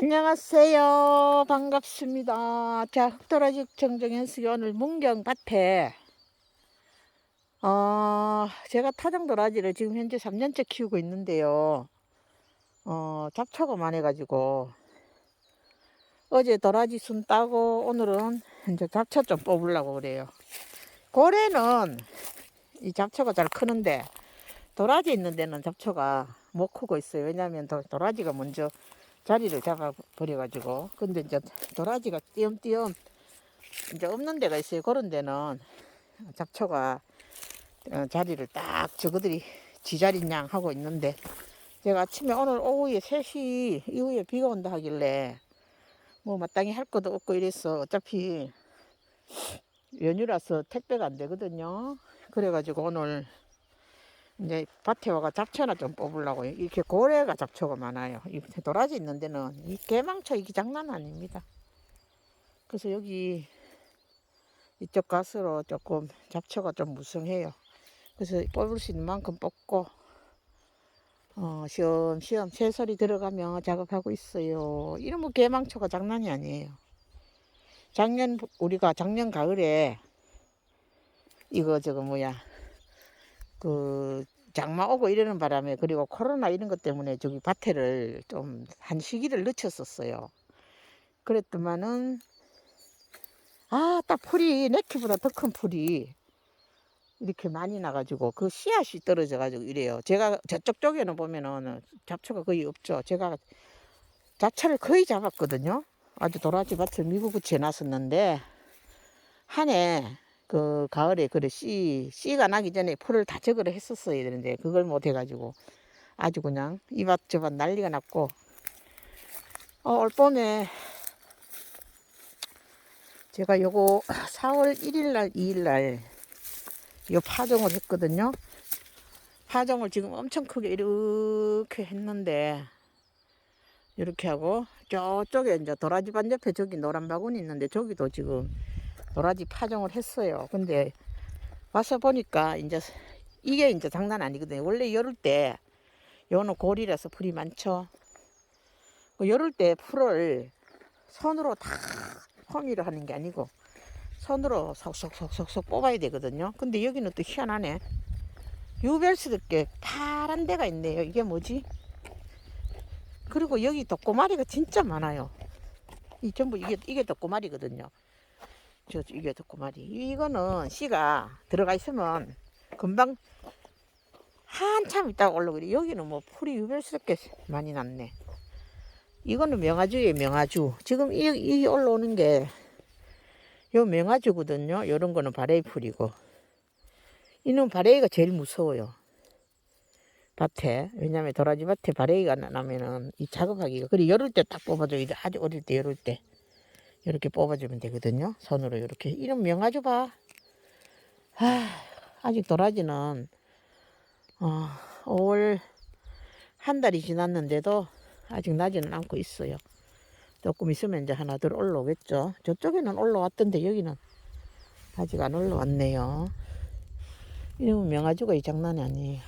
안녕하세요. 반갑습니다. 자, 흑도라지 정정현숙이 오늘 문경밭에 어, 제가 타정도라지를 지금 현재 3년째 키우고 있는데요. 어, 잡초가 많아가지고 어제 도라지 순 따고 오늘은 이제 잡초 좀 뽑으려고 그래요. 고래는 이 잡초가 잘 크는데 도라지 있는 데는 잡초가 못 크고 있어요. 왜냐하면 도, 도라지가 먼저 자리를 잡아 버려가지고 근데 이제 도라지가 띄엄띄엄 이제 없는 데가 있어요. 그런 데는 잡초가 어, 자리를 딱 저거들이 지자리냥 하고 있는데 제가 아침에 오늘 오후에 3시 이후에 비가 온다 하길래 뭐 마땅히 할 것도 없고 이래서 어차피 연휴라서 택배가 안 되거든요. 그래가지고 오늘 이제 밭에 와가 잡초나 좀 뽑으려고 이렇게 고래가 잡초가 많아요. 이 도라지 있는 데는 이 개망초 이게 장난 아닙니다. 그래서 여기 이쪽 가스로 조금 잡초가 좀 무성해요. 그래서 뽑을 수 있는 만큼 뽑고 어, 시험시험 새소리 들어가며 작업하고 있어요. 이러면 개망초가 장난이 아니에요. 작년 우리가 작년 가을에 이거 저거 뭐야 그 장마 오고 이러는 바람에 그리고 코로나 이런 것 때문에 저기 밭에를 좀 한 시기를 늦췄었어요. 그랬더만은 아 딱 풀이 내 키보다 더 큰 풀이 이렇게 많이 나가지고 그 씨앗이 떨어져가지고 이래요. 제가 저쪽 쪽에는 보면은 잡초가 거의 없죠. 제가 잡초를 거의 잡았거든요. 아주 도라지 밭을 미국 붙여 놨었는데 한 해 그 가을에 그래 씨 씨가 나기 전에 풀을 다 적으려 했었어야 되는데 그걸 못 해가지고 아주 그냥 이밭 저밭 난리가 났고 어, 올 봄에 제가 요거 4월 1일 날 2일 날 요 파종을 했거든요. 파종을 지금 엄청 크게 이렇게 했는데 이렇게 하고 저쪽에 이제 도라지 반 옆에 저기 노란 바구니 있는데 저기도 지금 도라지 파종을 했어요. 근데 와서 보니까 이제 이게 이제 장난 아니거든요. 원래 열을 때 요는 고리라서 풀이 많죠. 그 열을 때 풀을 손으로 다 호미를 하는 게 아니고 손으로 속속속속속 뽑아야 되거든요. 근데 여기는 또 희한하네. 유별스럽게 파란 데가 있네요. 이게 뭐지? 그리고 여기 독고마리가 진짜 많아요. 이 전부 이게 이게 독고마리거든요. 저 이게 독고마리. 이거는 씨가 들어가 있으면 금방 한참 있다가 올라오고 여기는 뭐 풀이 유별스럽게 많이 났네. 이거는 명아주예요, 명아주. 지금 이, 이 올라오는 게 요 명아주거든요. 요런 거는 바레이 풀이고. 이는 바레이가 제일 무서워요. 밭에. 왜냐면 도라지 밭에 바레이가 나- 나면은 이 작업하기가. 그리고 열을 때 딱 뽑아줘야 돼. 아주 어릴 때 열을 때. 이렇게 뽑아주면 되거든요. 손으로 이렇게. 이런 명아주 봐. 아, 아직 도라지는, 어, 5월 한 달이 지났는데도 아직 나지는 않고 있어요. 조금 있으면 이제 하나 더 올라오겠죠. 저쪽에는 올라왔던데 여기는 아직 안 올라왔네요. 이러면 명아주가 이 장난이 아니에요.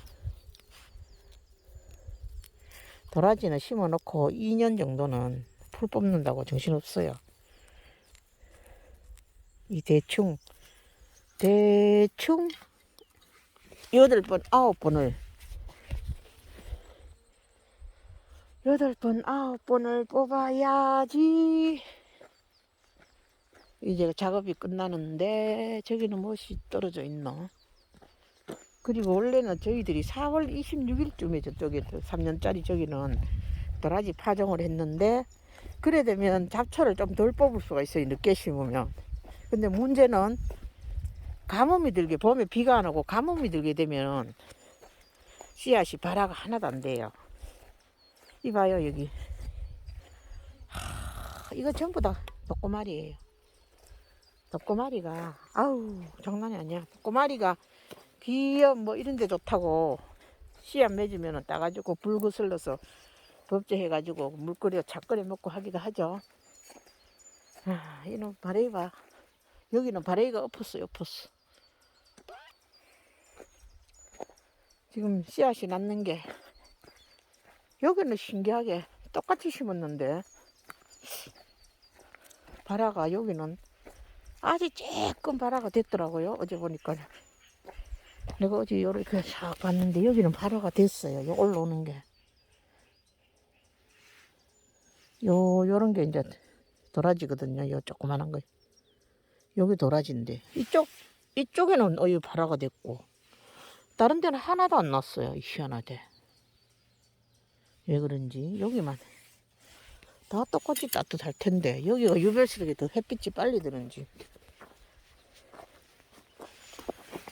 도라지는 심어놓고 2년 정도는 풀 뽑는다고 정신없어요. 이 대충 대충 여덟 번 아홉 번을 여덟 번 아홉 번을 뽑아야지. 이제 작업이 끝나는데 저기는 무엇이 떨어져 있노? 그리고 원래는 저희들이 4월 26일쯤에 저쪽에 3년짜리 저기는 도라지 파종을 했는데 그래 되면 잡초를 좀 덜 뽑을 수가 있어요 늦게 심으면 근데 문제는 가뭄이 들게 봄에 비가 안 오고 가뭄이 들게 되면 씨앗이 발화가 하나도 안 돼요. 이봐요 여기. 하, 이거 전부 다 독고마리예요. 독고마리가 아우 장난이 아니야. 독고마리가 비염 뭐 이런 데 좋다고 씨앗 맺으면 따가지고 불 거슬러서 법제해가지고 물 끓여 차 끓여 먹고 하기도 하죠. 아, 이놈 바레이 봐 여기는 바레이가 엎었어요 엎었어 지금 씨앗이 났는 게 여기는 신기하게 똑같이 심었는데 바라가 여기는 아주 조금 바라가 됐더라고요. 어제 보니까. 내가 어제 이렇게 싹 봤는데 여기는 바라가 됐어요. 요 올라오는 게. 요, 요런 게 이제 도라지거든요. 요 조그만한 거. 여기 도라지인데. 이쪽, 이쪽에는 어유 바라가 됐고. 다른 데는 하나도 안 났어요. 희한하게. 왜 그런지. 여기만. 다 똑같이 따뜻할 텐데. 여기가 유별스럽게 더 햇빛이 빨리 드는지.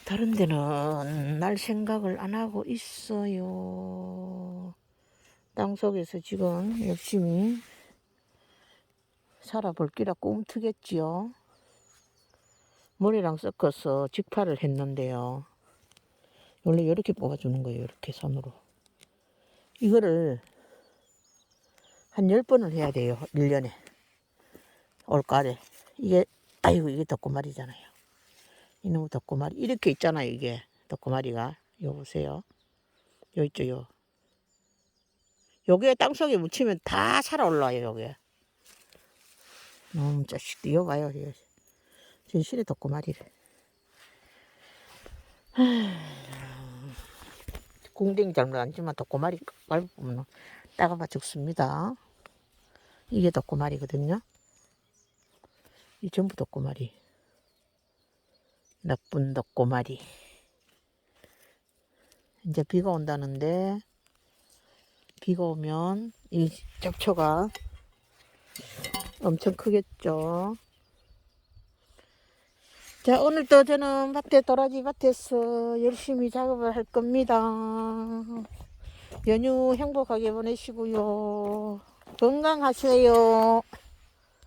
다른 데는 날 생각을 안 하고 있어요. 땅 속에서 지금 열심히 살아볼 기라 꿈트겠지요. 모래랑 섞어서 직파를 했는데요. 원래 이렇게 뽑아주는 거예요. 이렇게 손으로. 이거를 한 10번을 해야 돼요. 1년에. 올가을에. 이게, 아이고, 이게 덕구말이잖아요. 이놈의 덕구말이. 이렇게 있잖아요, 이게. 덕구말이가. 요 보세요. 요 있죠, 요. 요게 땅속에 묻히면 다 살아 올라와요, 요게. 음, 자식도 이거 봐요, 이거. 진실의 덕구말이를. 궁뎅이 잘못 앉지만 덕구말이 밟으면 따가봐 죽습니다. 이게 덕구말이거든요. 이 전부 덕구말이. 나쁜 덕구말이. 이제 비가 온다는데 비가 오면 이 잡초가 엄청 크겠죠. 자, 오늘도 저는 밭에 도라지 밭에서 열심히 작업을 할 겁니다. 연휴 행복하게 보내시고요. 건강하세요.